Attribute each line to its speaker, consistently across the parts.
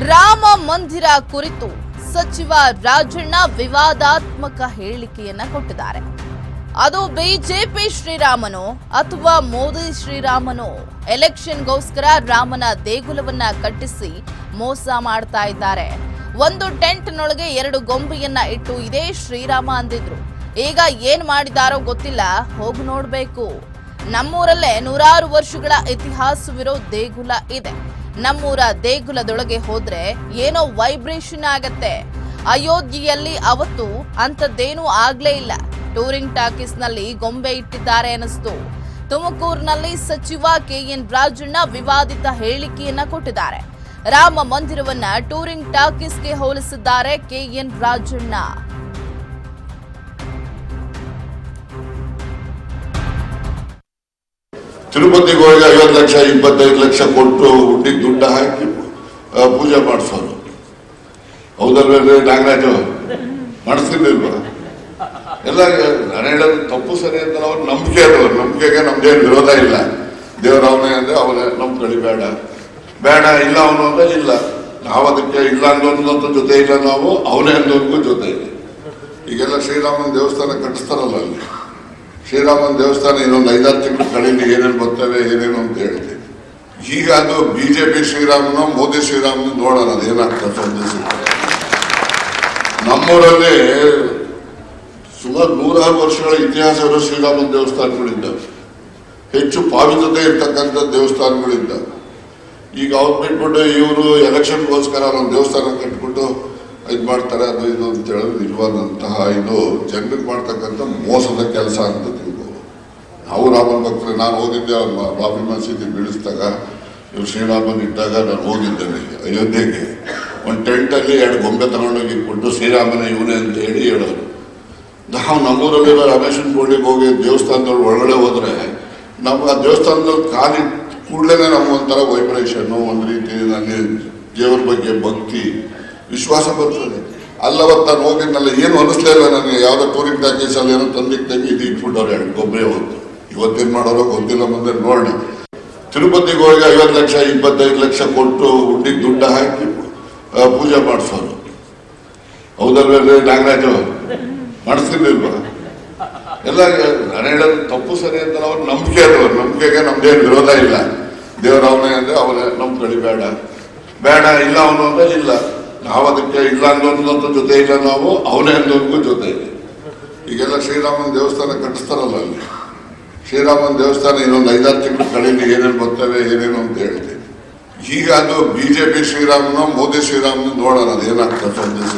Speaker 1: ರಾಮ ಮಂದಿರ ಕುರಿತು ಸಚಿವ ರಾಜಣ್ಣ ವಿವಾದಾತ್ಮಕ ಹೇಳಿಕೆಯನ್ನ ಕೊಟ್ಟಿದ್ದಾರೆ. ಅದು ಬಿಜೆಪಿ ಶ್ರೀರಾಮನೋ ಅಥವಾ ಮೋದಿ ಶ್ರೀರಾಮನೋ? ಎಲೆಕ್ಷನ್ಗೋಸ್ಕರ ರಾಮನ ದೇಗುಲವನ್ನ ಕಟ್ಟಿಸಿ ಮೋಸ ಮಾಡ್ತಾ ಇದ್ದಾರೆ. ಒಂದು ಟೆಂಟ್ನೊಳಗೆ ಎರಡು ಗೊಂಬೆಯನ್ನ ಇಟ್ಟು ಇದೇ ಶ್ರೀರಾಮ ಅಂದಿದ್ರು. ಈಗ ಏನ್ ಮಾಡಿದಾರೋ ಗೊತ್ತಿಲ್ಲ, ಹೋಗಿ ನೋಡ್ಬೇಕು. ನಮ್ಮೂರಲ್ಲೇ ನೂರಾರು ವರ್ಷಗಳ ಇತಿಹಾಸವಿರೋ ದೇಗುಲ ಇದೆ. ನಮ್ಮೂರ ದೇಗುಲದೊಳಗೆ ಹೋದ್ರೆ ಏನೋ ವೈಬ್ರೇಷನ್ ಆಗತ್ತೆ. ಅಯೋಧ್ಯೆಯಲ್ಲಿ ಅವತ್ತು ಅಂಥದ್ದೇನೂ ಆಗ್ಲೇ ಇಲ್ಲ. ಟೂರಿಂಗ್ ಟಾಕೀಸ್ನಲ್ಲಿ ಗೊಂಬೆ ಇಟ್ಟಿದ್ದಾರೆ ಅನಿಸ್ತು ತುಮಕೂರಿನಲ್ಲಿ ಸಚಿವ ಕೆಎನ್ ರಾಜಣ್ಣ ವಿವಾದಿತ ಹೇಳಿಕೆಯನ್ನ ಕೊಟ್ಟಿದ್ದಾರೆ. ರಾಮ ಮಂದಿರವನ್ನ ಟೂರಿಂಗ್ ಟಾಕೀಸ್ಗೆ ಹೋಲಿಸಿದ್ದಾರೆ ಕೆಎನ್ ರಾಜಣ್ಣ.
Speaker 2: ತಿರುಪತಿಗೆ ಹೋಗಿ ಐವತ್ತು ಲಕ್ಷ, ಇಪ್ಪತ್ತೈದು ಲಕ್ಷ ಕೊಟ್ಟು ಹುಟ್ಟಿಗೆ ದುಡ್ಡು ಹಾಕಿ ಪೂಜೆ ಮಾಡಿಸೋರು ಹೌದಲ್ವೇ ನಾಗರಾಜು? ಮಾಡಿಸ್ತಿರ್ಲಿಲ್ವಾ ಎಲ್ಲ, ನಾನು ಹೇಳೋದು ತಪ್ಪು ಸರಿ ಅಂತ ಅವ್ರ ನಂಬಿಕೆ ಅದು. ನಂಬಿಕೆಗೆ ನಮ್ದೇನು ವಿರೋಧ ಇಲ್ಲ. ದೇವ್ರ ಅವನೇ ಅಂದ್ರೆ ಅವನೇ, ನಂಬ್ಕೊಳ್ಳಿ, ಬೇಡ. ಬೇಡ, ಇಲ್ಲ ಅವನು ಅಂದ್ರೆ ಇಲ್ಲ. ನಾವು ಅದಕ್ಕೆ ಇಲ್ಲ ಅಂದ್ರೆ ಜೊತೆ ಇಲ್ಲ ನಾವು, ಅವನೇ ಅನ್ನೋದಕ್ಕೂ ಜೊತೆ ಇದೆ. ಈಗೆಲ್ಲ ಶ್ರೀರಾಮನ ದೇವಸ್ಥಾನ ಕಟ್ಟಿಸ್ತಾರಲ್ಲ ಅಲ್ಲಿ. ಶ್ರೀರಾಮನ ದೇವಸ್ಥಾನ ಇನ್ನೊಂದು ಐದಾರು ತಿಂಗಳು ಕಳೀಲಿ ಏನೇನು ಬರ್ತವೆ, ಏನೇನು ಅಂತ ಹೇಳ್ತೀನಿ ಈಗ ಅದು ಬಿಜೆಪಿ ಶ್ರೀರಾಮನ, ಮೋದಿ ಶ್ರೀರಾಮನ ನೋಡೋಣ, ಅದು ಏನಾಗ್ತದೆ ಸಂದೇಶ ನಮ್ಮೂರಲ್ಲಿ ಸುಮಾರು ನೂರಾರು ವರ್ಷಗಳ ಇತಿಹಾಸ ಇರೋ ಶ್ರೀರಾಮನ ದೇವಸ್ಥಾನಗಳಿದ್ದಾವೆ ಹೆಚ್ಚು ಪಾವಿತ್ರತೆ ಇರ್ತಕ್ಕಂಥ ದೇವಸ್ಥಾನಗಳಿದ್ದಾವೆ ಈಗ ಅವ್ರು ಬಿಟ್ಬಿಟ್ಟು ಇವರು ಎಲೆಕ್ಷನ್ಗೋಸ್ಕರ ಒಂದು ದೇವಸ್ಥಾನ ಕಟ್ಬಿಟ್ಟು ಇದು ಮಾಡ್ತಾರೆ, ಅದು ಇದು ಅಂತ ಹೇಳಿದ್ರೆ ನಿಜವಾದಂತಹ ಇದು. ಜನರಿಗೆ ಮಾಡ್ತಕ್ಕಂಥ ಮೋಸದ ಕೆಲಸ ಅಂತ ನಾವು ರಾಮನ ಭಕ್ತರು, ನಾನು ಹೋಗಿದ್ದೆ ಅವ್ರ ಬಾ- ಬಾಬರಿ ಮಸೀದಿ ಬೀಳಿಸಿದಾಗ, ಇವ್ರು ಶ್ರೀರಾಮನ್ ಇಟ್ಟಾಗ ನಾನು ಹೋಗಿದ್ದೇನೆ ಅಯೋಧ್ಯೆಗೆ. ಒಂದು ಟೆಂಟಲ್ಲಿ ಎರಡು ಗೊಂಬೆ ತಗೊಂಡೋಗಿ ಕೊಟ್ಟು ಶ್ರೀರಾಮನ ಇವನೇ ಅಂತ ಹೇಳಿ ಹೇಳೋರು ನಾವು ನಮ್ಮೂರಲ್ಲಿರೋ ರಮೇಶನ್ ಗೋಳಿಗೆ ಹೋಗಿ ದೇವಸ್ಥಾನದಲ್ಲಿ ಒಳಗಡೆ ಹೋದ್ರೆ ನಮ್ಗೆ ಆ ದೇವಸ್ಥಾನದಲ್ಲಿ ಕಾಲಿ ಕೂಡಲೇ ನಮ್ಗೆ ಒಂಥರ ವೈಬ್ರೇಷನ್ನು ಒಂದು ರೀತಿ ನನಗೆ ದೇವ್ರ ಬಗ್ಗೆ ಭಕ್ತಿ, ವಿಶ್ವಾಸ ಬರ್ತದೆ. ಅಲ್ಲವತ್ತು ನಾನು ಹೋಗಿದ್ನಲ್ಲ, ಏನು ಅನಿಸ್ಲೇ ಇಲ್ಲ ನನಗೆ, ಯಾವುದೋ ಟೂರಿಂಗ್ ಪ್ಯಾಕೇಜಲ್ಲಿ ಏನೋ ತಂದಿಗೆ ತಂಗಿ ಇದು ಇಟ್ಬಿಟ್ಟವ್ರೆ ಗೊಬ್ಬರ ಹೊತ್ತು. ಇವತ್ತೇನು ಮಾಡೋರೋ ಗೊತ್ತಿಲ್ಲ ಮುಂದೆ ನೋಡಿ. ತಿರುಪತಿಗೆ ಹೋಗಿ ಐವತ್ತು ಲಕ್ಷ, ಇಪ್ಪತ್ತೈದು ಲಕ್ಷ ಕೊಟ್ಟು ಹುಟ್ಟಿಗೆ ದುಡ್ಡು ಹಾಕಿ ಪೂಜೆ ಮಾಡಿಸೋರು. ಹೌದಲ್ವೇ ನಾಗರಾಜು? ಮಾಡಿಸ್ತಿರ್ಲಿಲ್ವಾ? ಎಲ್ಲ, ನಾನು ಹೇಳೋದು ತಪ್ಪು ಸರಿ ಅಂತ ಅವ್ರ ನಂಬಿಕೆ ಅದು. ನಂಬಿಕೆಗೆ ನಮ್ದೇನು ವಿರೋಧ ಇಲ್ಲ. ದೇವರ ಅಂದ್ರೆ ಅವನೇ ನಂಬ್ಕೊಳ್ಳಿ, ಬೇಡ. ಬೇಡ, ಇಲ್ಲ ಅವನು ಅಂದ್ರೆ ಇಲ್ಲ. ನಾವು ಅದಕ್ಕೆ ಇಲ್ಲ ಅಂತ ಜೊತೆ ಇಲ್ಲ ನಾವು, ಅವನೇ ಅನ್ನೋದಕ್ಕೂ ಜೊತೆ ಇದೆ. ಈಗೆಲ್ಲ ಶ್ರೀರಾಮನ ದೇವಸ್ಥಾನ ಕಟ್ಟಿಸ್ತಾರಲ್ಲ ಅಲ್ಲಿ. ಶ್ರೀರಾಮನ ದೇವಸ್ಥಾನ ಇನ್ನೊಂದು ಐದಾರು ತಿಂಗಳು ಕಳೀಲಿ ಏನೇನು ಬರ್ತವೆ, ಏನೇನು ಅಂತ ಹೇಳಿದೆ. ಈಗ ಅದು ಬಿಜೆಪಿ ಶ್ರೀರಾಮನ, ಮೋದಿ ಶ್ರೀರಾಮನ ನೋಡೋಣ, ಅದು ಏನಾಗ್ತದೆ ಸಂದೇಶ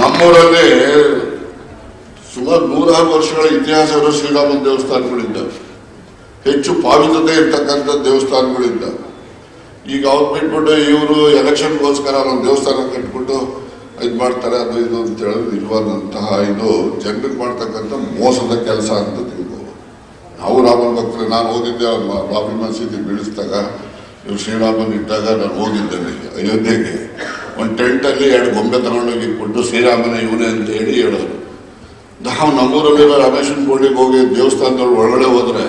Speaker 2: ನಮ್ಮೂರಲ್ಲಿ ಸುಮಾರು ನೂರಾರು ವರ್ಷಗಳ ಇತಿಹಾಸ ಇರೋ ಶ್ರೀರಾಮನ ದೇವಸ್ಥಾನಗಳಿದ್ದಾವೆ. ಹೆಚ್ಚು ಪಾವಿತ್ರತೆ ಇರ್ತಕ್ಕಂಥ ದೇವಸ್ಥಾನಗಳಿದ್ದಾವೆ. ಈಗ ಅವ್ರು ಬಿಟ್ಬಿಟ್ಟು ಇವರು ಎಲೆಕ್ಷನ್ಗೋಸ್ಕರ ನಮ್ಮ ದೇವಸ್ಥಾನ ಕಟ್ಬಿಟ್ಟು ಇದು ಮಾಡ್ತಾರೆ, ಅದು ಇದು ಅಂತ ಹೇಳಿದ್ರೆ ನಿಜವಾದಂತಹ ಇದು ಜನರಿಗೆ ಮಾಡ್ತಕ್ಕಂಥ ಮೋಸದ ಕೆಲಸ ಅಂತ ತಿಳ್ಕೋ. ನಾವು ರಾಮನ ಭಕ್ತರು, ನಾನು ಹೋಗಿದ್ದೆ ಬಾಬಿ ಮಸೀದಿ ಬೀಳಿಸಿದಾಗ, ಇವ್ರು ಶ್ರೀರಾಮನ್ ಇಟ್ಟಾಗ ನಾನು ಹೋಗಿದ್ದೇನೆ ಅಯೋಧ್ಯೆಗೆ. ಒಂದು ಟೆಂಟಲ್ಲಿ ಎರಡು ಗೊಂಬೆ ತಗೊಂಡೋಗಿ ಕೊಟ್ಟು ಶ್ರೀರಾಮನ ಇವನೇ ಅಂತ ಹೇಳಿ ಹೇಳೋರು ನಾವು ನಮ್ಮೂರಲ್ಲಿರೋ ರಮೇಶನ್ ಗೋಳಿಗೆ ಹೋಗಿ ದೇವಸ್ಥಾನದಲ್ಲಿ ಒಳಗಡೆ ಹೋದ್ರೆ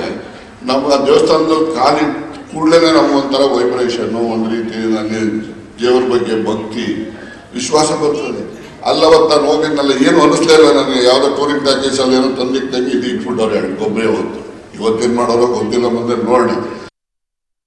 Speaker 2: ನಮ್ಗೆ ಆ ದೇವಸ್ಥಾನದಲ್ಲಿ ಕಾಲಿ ಕೂಡಲೇ ನಮ್ಗೆ ಒಂಥರ ವೈಬ್ರೇಷನ್ನು ಒಂದು ರೀತಿ ನನಗೆ ದೇವ್ರ ಬಗ್ಗೆ ಭಕ್ತಿ ವಿಶ್ವಾಸ ಬರ್ತದೆ. ಅಲ್ಲವತ್ತು ನಾನು ಹೋಗಿದ್ನಲ್ಲ ಏನು ಅನಿಸ್ಲೇ ಇಲ್ಲ ನನಗೆ. ಯಾವುದೋ ಟೂರಿಂಗ್ ಪ್ಯಾಕೇಜ್ ಅಲ್ಲಿ ಏನೋ ತಂದಿಗೆ ತಂಗಿ ಇದು ಇಟ್ಬಿಟ್ಟವ್ರೆ ಎರಡು ಗೊಬ್ಬರ ಹೊತ್ತು. ಇವತ್ತೇನು ಮಾಡೋರೋ ಗೊತ್ತಿಲ್ಲ ಮುಂದೆ ನೋಡೋಣ